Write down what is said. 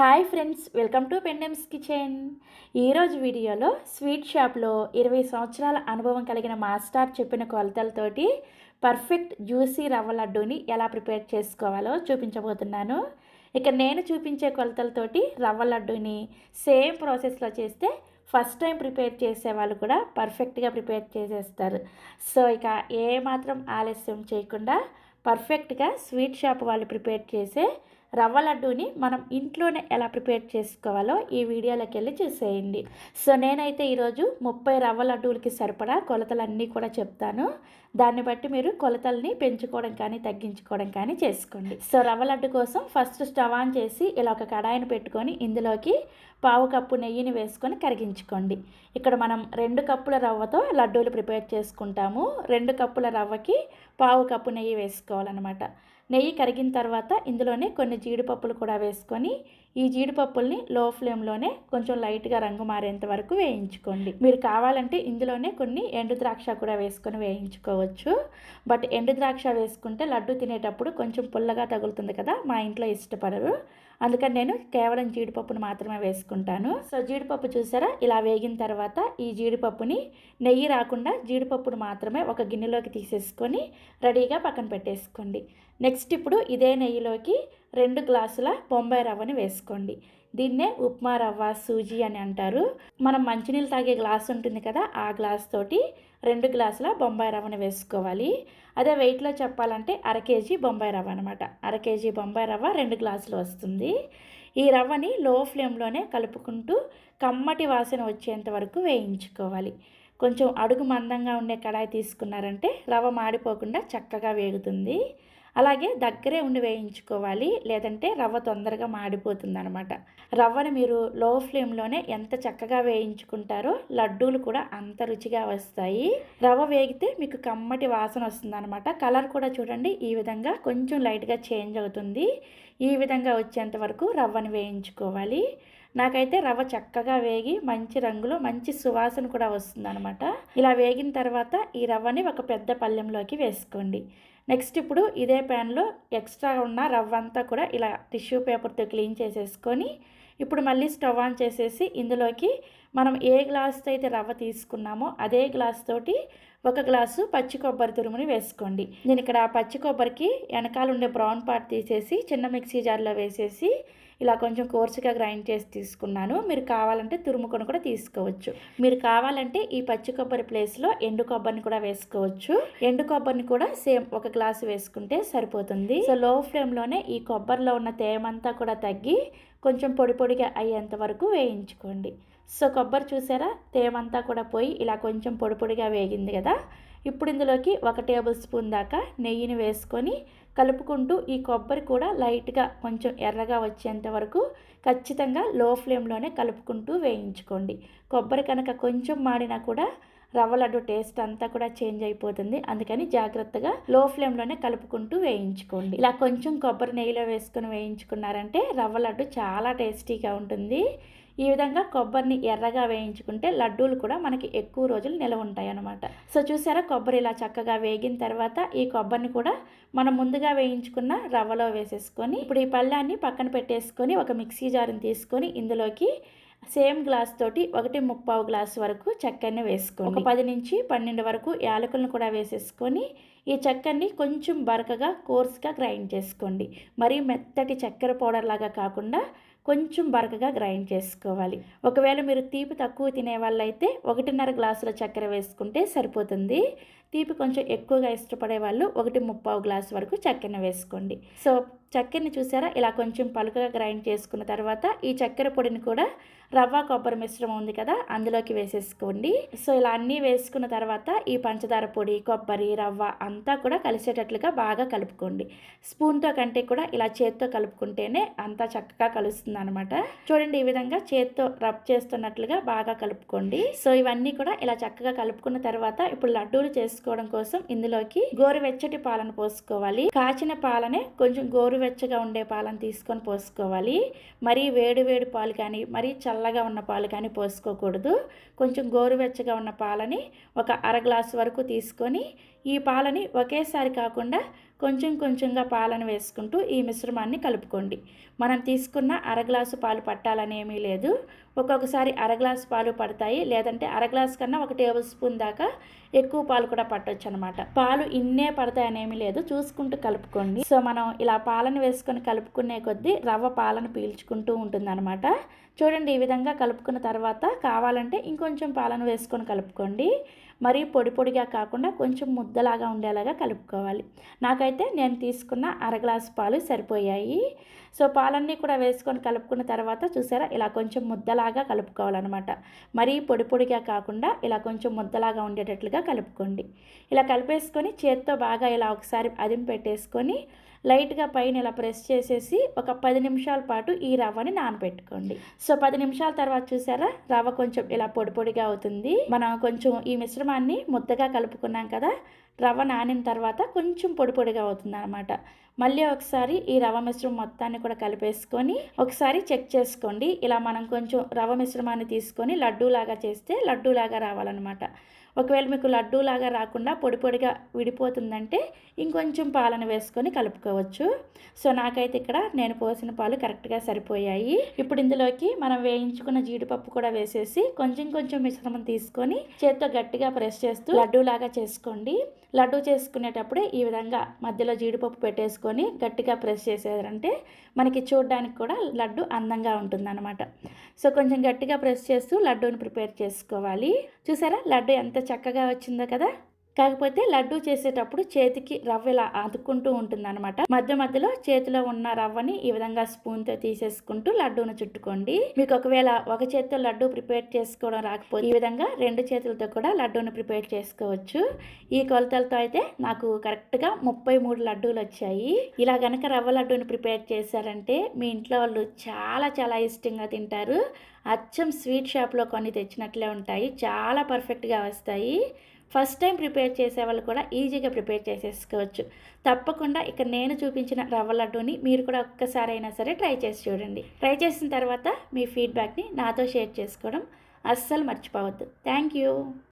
Hi friends welcome to Pendem's kitchen. ఈరోజు వీడియోలో sweet షాప్లో ఇరవై సంవత్సరాల అనుభవం కలిగిన మాస్టర్ చెప్పిన కొలతలతోటి పర్ఫెక్ట్ జ్యూసీ రవ్వ లడ్డూని ఎలా ప్రిపేర్ చేసుకోవాలో చూపించబోతున్నాను. ఇక నేను చూపించే కొలతలతోటి రవ్వ లడ్డూని సేమ్ ప్రాసెస్లో చేస్తే ఫస్ట్ టైం ప్రిపేర్ చేసే వాళ్ళు కూడా పర్ఫెక్ట్గా ప్రిపేర్ చేసేస్తారు. సో ఇక ఏ మాత్రం ఆలస్యం చేయకుండా పర్ఫెక్ట్గా స్వీట్ షాప్ వాళ్ళు ప్రిపేర్ చేసే రవ్వ లడ్డూని మనం ఇంట్లోనే ఎలా ప్రిపేర్ చేసుకోవాలో ఈ వీడియోలోకి వెళ్ళి చూసేయండి. సో నేనైతే ఈరోజు ముప్పై రవ్వ లడ్డూలకి సరిపడా కొలతలన్నీ కూడా చెప్తాను. దాన్ని బట్టి మీరు కొలతల్ని పెంచుకోవడం కానీ తగ్గించుకోవడం కానీ చేసుకోండి. సో రవ్వ లడ్డు కోసం ఫస్ట్ స్టవ్ ఆన్ చేసి ఇలా ఒక కడాయిని పెట్టుకొని ఇందులోకి పావు కప్పు నెయ్యిని వేసుకొని కరిగించుకోండి. ఇక్కడ మనం రెండు కప్పుల రవ్వతో లడ్డూలు ప్రిపేర్ చేసుకుంటాము. రెండు కప్పుల రవ్వకి పావు కప్పు నెయ్యి వేసుకోవాలన్నమాట. నెయ్యి కరిగిన తర్వాత ఇందులోనే కొన్ని జీడిపప్పులు కూడా వేసుకొని ఈ జీడిపప్పుల్ని లో ఫ్లేమ్లోనే కొంచెం లైట్గా రంగు మారేంత వరకు వేయించుకోండి. మీరు కావాలంటే ఇందులోనే కొన్ని ఎండు ద్రాక్ష కూడా వేసుకొని వేయించుకోవచ్చు. బట్ ఎండు ద్రాక్ష వేసుకుంటే లడ్డు తినేటప్పుడు కొంచెం పుల్లగా తగులుతుంది కదా మా ఇంట్లో ఇష్టపడరు. అందుకని నేను కేవలం జీడిపప్పును మాత్రమే వేసుకుంటాను. సో జీడిపప్పు చూసారా? ఇలా వేగిన తర్వాత ఈ జీడిపప్పుని నెయ్యి రాకుండా జీడిపప్పును మాత్రమే ఒక గిన్నెలోకి తీసేసుకొని రెడీగా పక్కన పెట్టేసుకోండి. నెక్స్ట్ ఇప్పుడు ఇదే నెయ్యిలోకి రెండు గ్లాసుల బొంబాయి రవ్వని వేసుకోండి. దీన్నే ఉప్మా రవ్వ సూజీ అని అంటారు. మనం మంచినీళ్ళు తాగే గ్లాస్ ఉంటుంది కదా ఆ గ్లాస్ తోటి రెండు గ్లాసుల బొంబాయి రవ్వని వేసుకోవాలి. అదే వెయిట్లో చెప్పాలంటే అర కేజీ బొంబాయి రవ్వ అనమాట అర కేజీ బొంబాయి రవ్వ రెండు గ్లాసులు వస్తుంది. ఈ రవ్వని లో ఫ్లేమ్లోనే కలుపుకుంటూ కమ్మటి వాసన వచ్చేంత వరకు వేయించుకోవాలి. కొంచెం అడుగు మందంగా ఉండే కడాయి తీసుకున్నారంటే రవ్వ మాడిపోకుండా చక్కగా వేగుతుంది. అలాగే దగ్గరే ఉండి వేయించుకోవాలి లేదంటే రవ్వ తొందరగా మాడిపోతుంది అనమాట మీరు లో ఫ్లేమ్లోనే ఎంత చక్కగా వేయించుకుంటారో లడ్డూలు కూడా అంత రుచిగా వస్తాయి. రవ్వ వేగితే మీకు కమ్మటి వాసన వస్తుందనమాట. కలర్ కూడా చూడండి ఈ విధంగా కొంచెం లైట్గా చేంజ్ అవుతుంది. ఈ విధంగా వచ్చేంత వరకు రవ్వను వేయించుకోవాలి. నాకైతే రవ్వ చక్కగా వేగి మంచి రంగులో మంచి సువాసన కూడా వస్తుంది అనమాట ఇలా వేగిన తర్వాత ఈ రవ్వని ఒక పెద్ద పళ్ళెంలోకి వేసుకోండి. నెక్స్ట్ ఇప్పుడు ఇదే ప్యాన్లో ఎక్స్ట్రా ఉన్న రవ్వ అంతా కూడా ఇలా టిష్యూ పేపర్తో క్లీన్ చేసేసుకొని ఇప్పుడు మళ్ళీ స్టవ్ ఆన్ చేసేసి ఇందులోకి మనం ఏ గ్లాస్తో అయితే రవ్వ తీసుకున్నామో అదే గ్లాస్ తోటి ఒక గ్లాసు పచ్చి కొబ్బరి తురుముని వేసుకోండి. నేను ఇక్కడ పచ్చి కొబ్బరికి వెనకాల ఉండే బ్రౌన్ పార్ట్ తీసేసి చిన్న మిక్సీ జార్లో వేసేసి ఇలా కొంచెం కోర్సుగా గ్రైండ్ చేసి తీసుకున్నాను. మీరు కావాలంటే తురుముకొని కూడా తీసుకోవచ్చు. మీరు కావాలంటే ఈ పచ్చి కొబ్బరి ప్లేస్లో ఎండు కొబ్బరిని కూడా వేసుకోవచ్చు. ఎండు కొబ్బరిని కూడా సేమ్ ఒక గ్లాసు వేసుకుంటే సరిపోతుంది. సో లో ఫ్లేమ్లోనే ఈ కొబ్బరిలో ఉన్న తేమంతా కూడా తగ్గి కొంచెం పొడి పొడిగా అయ్యేంత వరకు వేయించుకోండి. సో కొబ్బరి చూసారా? తేమంతా కూడా పోయి ఇలా కొంచెం పొడి పొడిగా వేగింది కదా? ఇప్పుడు ఇందులోకి ఒక టేబుల్ స్పూన్ దాకా నెయ్యిని వేసుకొని కలుపుకుంటూ ఈ కొబ్బరి కూడా లైట్గా కొంచెం ఎర్రగా వచ్చేంత వరకు ఖచ్చితంగా లో ఫ్లేమ్లోనే కలుపుకుంటూ వేయించుకోండి. కొబ్బరి కనుక కొంచెం మాడినా కూడా రవ్వ లడ్డు టేస్ట్ అంతా కూడా చేంజ్ అయిపోతుంది. అందుకని జాగ్రత్తగా లో ఫ్లేమ్లోనే కలుపుకుంటూ వేయించుకోండి. ఇలా కొంచెం కొబ్బరి నెయ్యిలో వేసుకొని వేయించుకున్నారంటే రవ్వ లడ్డు చాలా టేస్టీగా ఉంటుంది. ఈ విధంగా కొబ్బరిని ఎర్రగా వేయించుకుంటే లడ్డూలు కూడా మనకి ఎక్కువ రోజులు నిలవ ఉంటాయి అన్నమాట సో చూసారా కొబ్బరి ఇలా చక్కగా వేగిన తర్వాత ఈ కొబ్బరిని కూడా మనం ముందుగా వేయించుకున్న రవ్వలో వేసేసుకొని ఇప్పుడు ఈ పళ్ళాన్ని పక్కన పెట్టేసుకొని ఒక మిక్సీ జార్ని తీసుకొని ఇందులోకి సేమ్ గ్లాస్ తోటి ఒకటి ముప్పావు గ్లాస్ వరకు చక్కెరని వేసుకోండి. ఒక పది నుంచి పన్నెండు వరకు యాలకులను కూడా వేసేసుకొని ఈ చక్కెరని కొంచెం బరకగా కోర్స్గా గ్రైండ్ చేసుకోండి. మరీ మెత్తటి చక్కెర పౌడర్ లాగా కాకుండా కొంచెం బరకగా గ్రైండ్ చేసుకోవాలి. ఒకవేళ మీరు తీపి తక్కువ తినే వాళ్ళైతే ఒకటిన్నర గ్లాసుల చక్కెర వేసుకుంటే సరిపోతుంది. తీపి కొంచెం ఎక్కువగా ఇష్టపడే వాళ్ళు ఒకటి ముప్పావు గ్లాస్ వరకు చక్కెరను వేసుకోండి. సో చక్కెరని చూసారా? ఇలా కొంచెం పలుకగా గ్రైండ్ చేసుకున్న తర్వాత ఈ చక్కెర పొడిని కూడా రవ్వ కొబ్బరి మిశ్రమం ఉంది కదా అందులోకి వేసేసుకోండి. సో ఇలా అన్నీ వేసుకున్న తర్వాత ఈ పంచదార పొడి కొబ్బరి రవ్వ అంతా కూడా కలిసేటట్లుగా బాగా కలుపుకోండి. స్పూన్తో కంటే కూడా ఇలా చేత్తో కలుపుకుంటేనే అంతా చక్కగా కలుస్తుంది అనమాట చూడండి ఈ విధంగా చేత్తో రబ్ చేస్తున్నట్లుగా బాగా కలుపుకోండి. సో ఇవన్నీ కూడా ఇలా చక్కగా కలుపుకున్న తర్వాత ఇప్పుడు లడ్డూలు తీసుకోవడం కోసం ఇందులోకి గోరువెచ్చటి పాలను పోసుకోవాలి. కాచిన పాలనే కొంచెం గోరువెచ్చగా ఉండే పాలను తీసుకొని పోసుకోవాలి. మరీ వేడి వేడి పాలు కానీ మరీ చల్లగా ఉన్న పాలు కానీ పోసుకోకూడదు. కొంచెం గోరువెచ్చగా ఉన్న పాలని ఒక అర గ్లాసు వరకు తీసుకొని ఈ పాలని ఒకేసారి కాకుండా కొంచెం కొంచెంగా పాలను వేసుకుంటూ ఈ మిశ్రమాన్ని కలుపుకోండి. మనం తీసుకున్న అర గ్లాసు పాలు పట్టాలని ఏమీ లేదు. ఒక్కొక్కసారి అర గ్లాసు పాలు పడతాయి. లేదంటే అరగ్లాస్ కన్నా ఒక టేబుల్ స్పూన్ దాకా ఎక్కువ పాలు కూడా పట్టొచ్చు అనమాట పాలు ఇన్నే పడతాయని ఏమీ లేదు. చూసుకుంటూ కలుపుకోండి. సో మనం ఇలా పాలను వేసుకొని కలుపుకునే కొద్దీ రవ్వ పాలను పీల్చుకుంటూ ఉంటుందన్నమాట చూడండి ఈ విధంగా కలుపుకున్న తర్వాత కావాలంటే ఇంకొంచెం పాలను వేసుకొని కలుపుకోండి. మరీ పొడి పొడిగా కాకుండా కొంచెం ముద్దలాగా ఉండేలాగా కలుపుకోవాలి. నాకైతే నేను తీసుకున్న అర గ్లాసు పాలు సరిపోయాయి. సో పాలన్నీ కూడా వేసుకొని కలుపుకున్న తర్వాత చూసారా ఇలా కొంచెం ముద్దలాగా కలుపుకోవాలన్నమాట. మరీ పొడి పొడిగా కాకుండా ఇలా కొంచెం ముద్దలాగా ఉండేటట్లుగా కలుపుకోండి. ఇలా కలిపేసుకొని చేత్తో బాగా ఇలా ఒకసారి అదిం పెట్టేసుకొని లైట్గా పైన ఇలా ప్రెస్ చేసేసి ఒక పది నిమిషాల పాటు ఈ రవ్వని నానబెట్టుకోండి. సో పది నిమిషాల తర్వాత చూసారా? రవ్వ కొంచెం ఇలా పొడి పొడిగా అవుతుంది. మనం కొంచెం ఈ మిశ్రమాన్ని ముద్దగా కలుపుకున్నాం కదా రవ్వ నానిన తర్వాత కొంచెం పొడి పొడిగా అవుతుంది అనమాట మళ్ళీ ఒకసారి ఈ రవ మిశ్రమం మొత్తాన్ని కూడా కలిపేసుకొని ఒకసారి చెక్ చేసుకోండి. ఇలా మనం కొంచెం రవ మిశ్రమాన్ని తీసుకొని లడ్డూలాగా చేస్తే లడ్డూలాగా రావాలన్నమాట. ఒకవేళ మీకు లడ్డూలాగా రాకుండా పొడి పొడిగా విడిపోతుందంటే ఇంకొంచెం పాలను వేసుకొని కలుపుకోవచ్చు. సో నాకైతే ఇక్కడ నేను పోసిన పాలు కరెక్ట్గా సరిపోయాయి. ఇప్పుడు ఇందులోకి మనం వేయించుకున్న జీడిపప్పు కూడా వేసేసి కొంచెం కొంచెం మిశ్రమం తీసుకొని చేత్తో గట్టిగా ప్రెస్ చేస్తూ లడ్డూలాగా చేసుకోండి. లడ్డు చేసుకునేటప్పుడే ఈ విధంగా మధ్యలో జీడిపప్పు పెట్టేసుకొని గట్టిగా ప్రెస్ చేసేదంటే మనకి చూడడానికి కూడా లడ్డు అందంగా ఉంటుందన్నమాట. సో కొంచెం గట్టిగా ప్రెస్ చేస్తూ లడ్డూని ప్రిపేర్ చేసుకోవాలి. చూసారా? లడ్డు ఎంత చక్కగా వచ్చిందో కదా? కాకపోతే లడ్డు చేసేటప్పుడు చేతికి రవ్వ ఇలా అతుక్కుంటూ ఉంటుందన్నమాట. మధ్య మధ్యలో చేతిలో ఉన్న రవ్వని ఈ విధంగా స్పూన్తో తీసేసుకుంటూ లడ్డూను చుట్టుకోండి. మీకు ఒకవేళ ఒక చేతితో లడ్డు ప్రిపేర్ చేసుకోవడం రాకపోతే ఈ విధంగా రెండు చేతులతో కూడా లడ్డూను ప్రిపేర్ చేసుకోవచ్చు. ఈ కొలతలతో అయితే నాకు కరెక్ట్గా ముప్పై మూడు లడ్డూలు వచ్చాయి. ఇలా గనక రవ్వ లడ్డూని ప్రిపేర్ చేశారంటే మీ ఇంట్లో వాళ్ళు చాలా చాలా ఇష్టంగా తింటారు. అచ్చం స్వీట్ షాప్లో కొన్ని తెచ్చినట్లే ఉంటాయి. చాలా పర్ఫెక్ట్గా వస్తాయి. ఫస్ట్ టైం ప్రిపేర్ చేసే వాళ్ళు కూడా ఈజీగా ప్రిపేర్ చేసేసుకోవచ్చు. తప్పకుండా ఇక్కడ నేను చూపించిన రవ్వ లడ్డూని మీరు కూడా ఒక్కసారి అయినా సరే ట్రై చేసి చూడండి. ట్రై చేసిన తర్వాత మీ ఫీడ్బ్యాక్ని నాతో షేర్ చేసుకోవడం అస్సలు మర్చిపోవద్దు. Thank you.